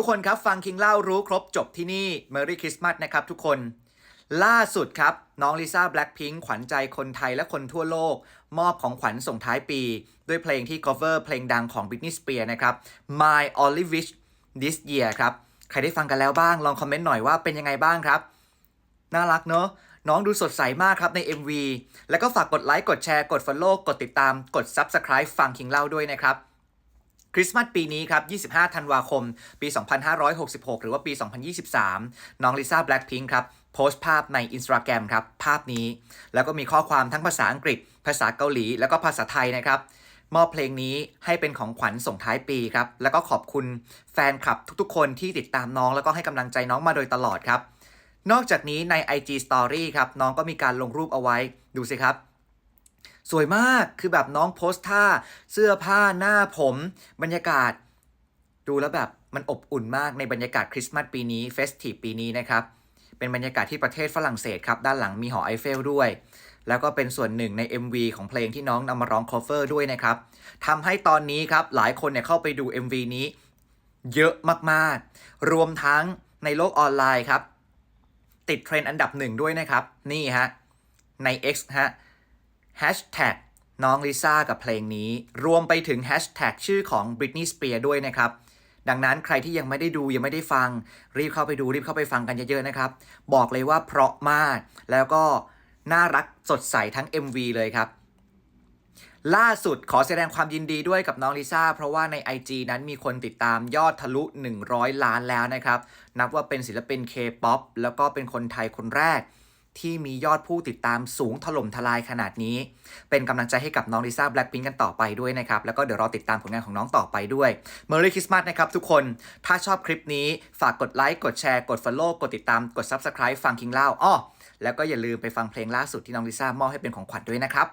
ทุกคนครับฟังคิงเล่ารู้ครบจบที่นี่ Merry Christmas นะครับทุกคน ล่าสุดครับ น้องลิซ่าแบล็ k พิงขวัญใจคนไทยและคนทั่วโลก มอบของขวัญส่งท้ายปี ด้วยเพลงที่ cover เพลงดังของ Britney Spears นะครับ My Only Wish This Year ครับ ใครได้ฟังกันแล้วบ้าง ลองคอมเมนต์หน่อยว่าเป็นยังไงบ้างครับ น่ารักเนอะน้องดูสดใสมากครับใน MV แล้วก็ฝากกดไลค์กดแชร์กด Follow กดติดตามกด Subscribe ฟังคิงเล่าด้วยนะครับ คริสต์มาสปีนี้ครับ 25 ธันวาคม ปี 2566 หรือว่าปี 2023 น้องลิซ่าแบล็ k พิงครับ โพสต์ภาพใน Instagram ครับ ภาพนี้ แล้วก็มีข้อความทั้งภาษาอังกฤษ ภาษาเกาหลี แล้วก็ภาษาไทยนะครับ มอบเพลงนี้ให้เป็นของขวัญส่งท้ายปีครับ แล้วก็ขอบคุณแฟนคลับทุกๆ คนที่ติดตามน้องแล้วก็ให้กำลังใจน้องมาโดยตลอดครับ นอกจากนี้ใน IG Story ครับ น้องก็มีการลงรูปเอาไว้ ดูสิครับ สวยมากคือแบบน้องโพสท่า เสื้อผ้าหน้าผม บรรยากาศ ดูแล้วแบบมันอบอุ่นมากในบรรยากาศคริสต์มาสปีนี้เฟสทีฟปีนี้นะครับ เป็นบรรยากาศที่ประเทศฝรั่งเศสครับด้านหลังมีหอไอเฟลด้วย แล้วก็เป็นส่วนหนึ่งใน MV ของเพลงที่น้องนำมาร้อง cover ด้วยนะครับทำให้ตอนนี้ครับหลายคนเนี่ยเข้าไปดู MV นี้ เยอะมากๆ รวมทั้งในโลกออนไลน์ครับ ติดเทรนด์อันดับหนึ่งด้วยนะครับ นี่ฮะใน X ฮะ Hashtag น้องลิซ่ากับเพลงนี้ รวมไปถึง Hashtag ชื่อของ Britney Spears ด้วยนะครับ ดังนั้นใครที่ยังไม่ได้ดูยังไม่ได้ฟัง รีบเข้าไปดูรีบเข้าไปฟังกันเยอะๆนะครับ บอกเลยว่าเพราะมากแล้วก็น่ารักสดใสทั้ง MV เลยครับ ล่าสุดขอแสดงความยินดีด้วยกับน้องลิซ่า เพราะว่าใน IG นั้นมีคนติดตามยอดทะลุ 100 ล้านแล้วนะครับ นับว่าเป็นศิลปิน K-POP แล้วก็เป็นคนไทยคนแรก ที่มียอดผู้ติดตามสูงถล่มทลายขนาดนี้ เป็นกำลังใจให้กับน้องลิซ่าแบล็คพิงกันต่อไปด้วยนะครับ แล้วก็เดี๋ยวรอติดตามผลงานของน้องต่อไปด้วยเมอร์รี่คริสต์มาสนะครับทุกคน ถ้าชอบคลิปนี้ฝากกดไลค์ กดแชร์ กด Follow กดติดตาม กด Subscribe ฟังคิงเล่าอ้อแล้วก็อย่าลืมไปฟังเพลงล่าสุดที่น้องลิซ่ามอบให้เป็นของขวัญด้วยนะครับ